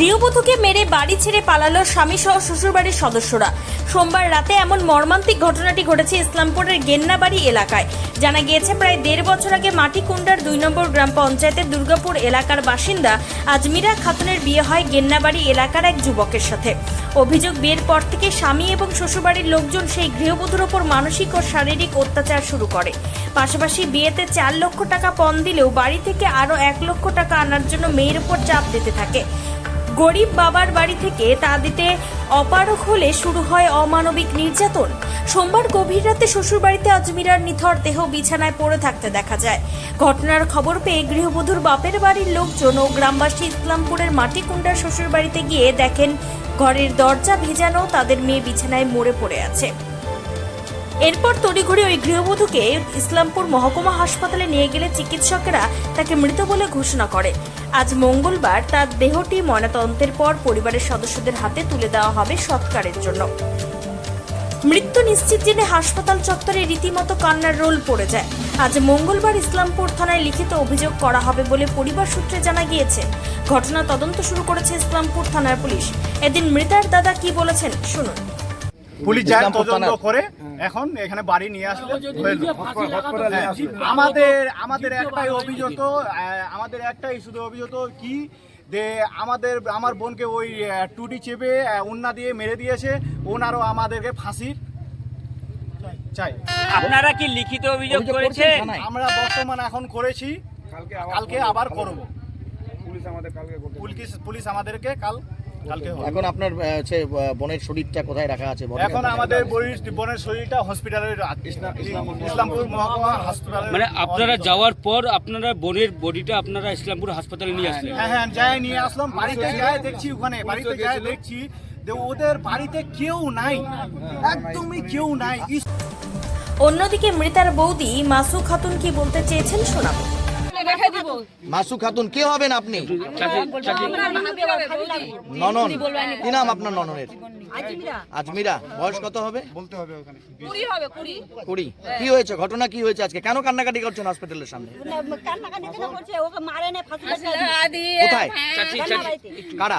গৃহবধূকে মেরে বাড়ি ছেড়ে পালালো স্বামী সহ শ্বশুরবাড়ির সদস্যরা। সোমবার রাতে এমন মর্মান্তিক ঘটনাটি ঘটেছে ইসলামপুরের গেন্নাবাড়ি এলাকায়। জানা গিয়েছে, প্রায় দেড় বছর আগে মাটিকুন্ডার দুই নম্বর গ্রাম পঞ্চায়েতের দুর্গাপুর এলাকার বাসিন্দা আজমিরা খাতুনের বিয়ে হয় গেন্নাবাড়ি এলাকার এক যুবকের সাথে। অভিযোগ বিয়ের পর থেকে স্বামী এবং শ্বশুরবাড়ির লোকজন সেই গৃহবধূর ওপর মানসিক ও শারীরিক অত্যাচার শুরু করে। পাশাপাশি বিয়েতে চার লক্ষ টাকা পণ দিলেও বাড়ি থেকে আরও এক লক্ষ টাকা আনার জন্য মেয়ের উপর চাপ দিতে থাকে। গরিব বাবার বাড়ি থেকে তা দিতে অপারক হলে শুরু হয় অমানবিক নির্যাতন। সোমবার গভীর রাতে শ্বশুরবাড়িতে আজমিরার নিথর দেহ বিছানায় পড়ে থাকতে দেখা যায়। ঘটনার খবর পেয়ে গৃহবধূর বাপের বাড়ির লোকজন ও গ্রামবাসী ইসলামপুরের মাটি মাটিকুণ্ডার শ্বশুরবাড়িতে গিয়ে দেখেন, ঘরের দরজা ভেজানো, তাদের মেয়ে বিছানায় মরে পড়ে আছে। এরপর তড়িঘড়ি ওই গৃহবধূকে ইসলামপুর মহকুমা হাসপাতালে নিয়ে গেলে চিকিৎসকেরা তাকে মৃত বলে ঘোষণা করে। আজ মঙ্গলবার তার দেহটি ময়নাতদন্তের পর পরিবারের সদস্যদের হাতে তুলে দেওয়া হবে সৎকারের জন্য। মৃত্যু নিশ্চিত জেনে হাসপাতাল চত্বরে রীতিমতো কান্নার রোল পড়ে যায়। আজ মঙ্গলবার ইসলামপুর থানায় লিখিত অভিযোগ করা হবে বলে পরিবার সূত্রে জানা গিয়েছে। ঘটনা তদন্ত শুরু করেছে ইসলামপুর থানার পুলিশ। এদিন মৃতার দাদা কি বলেছেন, শুনুন। পুলিশ যায় তদন্ত করে এখন এখানে বাড়ি নিয়ে আসলে। হ্যাঁ, আমাদের আমাদের একটাই অভিযোগ আমাদের একটাই শুধু অভিযোগ কি যে আমাদের আমার বোনকে ওই টুটি চেপে উন্না দিয়ে মেরে দিয়েছে। ওনারও আমাদেরকে ফাঁসির চাই আপনারা কি লিখিত অভিযোগ করেছেন আমরা বর্তমান এখন করেছি। কালকে আবার করব। পুলিশ পুলিশ আমাদেরকে কাল। এখন আপনার হচ্ছে বোনের শরীরটা কোথায় রাখা আছে? এখন আমাদের বোনের শরীরটা হসপিটালে ইসলামপুর মহকুমা হাসপাতালে মানে আপনারা যাওয়ার পর আপনারা বোনের বডিটা আপনারা ইসলামপুর হাসপাতালে নিয়ে আসলেন? হ্যাঁ হ্যাঁ যাই নিয়ে আসলাম। বাড়িতে যাই দেখছি ওখানে বাড়িতে যাই দেখছি যে ওদের বাড়িতে কেউ নাই। একদমই কেউ নাই। ইস, অন্যদিকে মৃতার বৌদি মাসু খাতুন কি বলতে চেয়েছেন শোনাবো মাসু খাতুন কে হবেন আপনি? ননন। কি নাম আপনার নননের? আজমিরা। বয়স কত হবে? কুড়ি হবে কুড়ি। কুড়ি। কি হয়েছে? ঘটনা কি হয়েছে আজকে? কেন কান্নাকাটি করছেন হসপিটালের সামনে? কোথায়? কারা?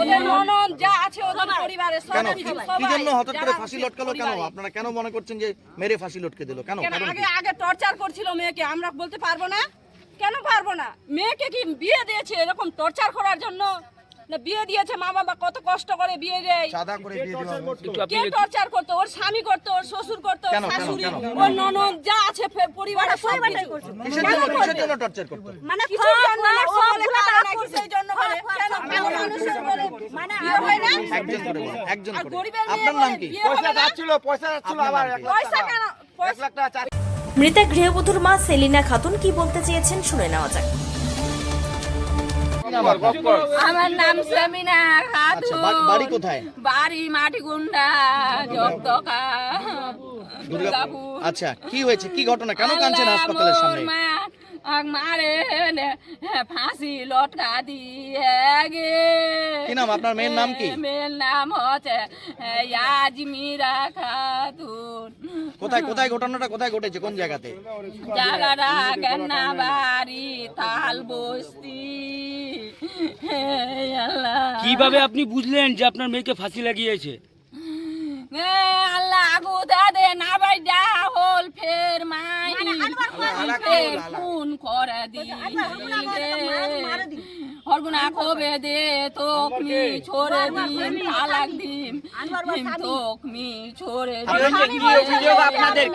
ওদের ননদ যা আছে ওদের পরিবারের কেন? কি জন্য হঠাৎ করে ফাঁসি লটকালো কেন? আপনারা কেন মনে করছেন যে মেরে ফাঁসি লটকে দিল? কেন? কেন? আগে আগে টর্চার করছিল মেয়েকে আমরা বলতে পারব না। কেন পারব না? মেয়েকে কি বিয়ে দিয়েছে এরকম টর্চার করার জন্য? না বিয়ে দিয়েছে মা বাবা কত কষ্ট করে বিয়ে দেয়। একটু আপনি কে টর্চার করতো? ওর স্বামী করতো ওর শ্বশুর করতো শাশুড়ি ওর ননদ যা আছে পরিবারের সব কিছু। কিসের জন্য কিসের জন্য টর্চার করতো? মানে জন্য? না ও বলে পারে না কিসের জন্য বলে? কেন? কেন মানুষের বলে মানে বিয়ে হয় না? একজন করে একজন করে। আপনার নাম কি? বিয়ে হবে না? আপনার নাম কি? পয়সা কেন? পয়সা মৃতা গৃহবধূর মা সেলিনা খাতুন কি বলতে চেয়েছেন শুনে নেওয়া যাক? আমার নাম সেমিনা আচ্ছা, বা- বাড়ি কোথায়? বাড়ি মাটিগুন্ডা জগদকা দুর্গাপুর। আচ্ছা কি হয়েছে? কি ঘটনা? কেন কাঁদছেন হাসপাতালের সামনে? মারে ফাঁসি লটকা দিয়ে গে। কি নাম? আপনার মেয়ের নাম কি? মেয়ের নাম হচ্ছে আজমিরা খাতুন। কোথায় কোথায় ঘটনাটা? কোথায় ঘটেছে? কোন জায়গাতে? কেন্না বাড়ি। কীভাবে আপনি বুঝলেন যে আপনার মেয়েকে ফাঁসি লাগিয়েছে? এ আল্লাহ আগু দাদে না বাই দা হল ফের মাই ফে খুন করে দি হরগুনা কবে দে তোকমি ছোড়ে দিম তালাক দিম তোকমি ছোড়ে আপনাদের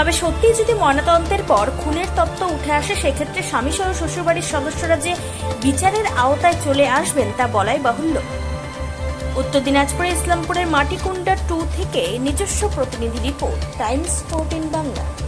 তবে সত্যি যদি ময়নাতদন্তের পর খুনের তত্ত্ব উঠে আসে, সেক্ষেত্রে স্বামী সহ শ্বশুরবাড়ির সদস্যরা যে বিচারের আওতায় চলে আসবেন, তা বলাই বাহুল্য। উত্তর দিনাজপুরে ইসলামপুরের মাটিকুন্ডা টু থেকে নিজস্ব প্রতিনিধি রিপোর্ট, টাইমস ফোর্টিন বাংলা।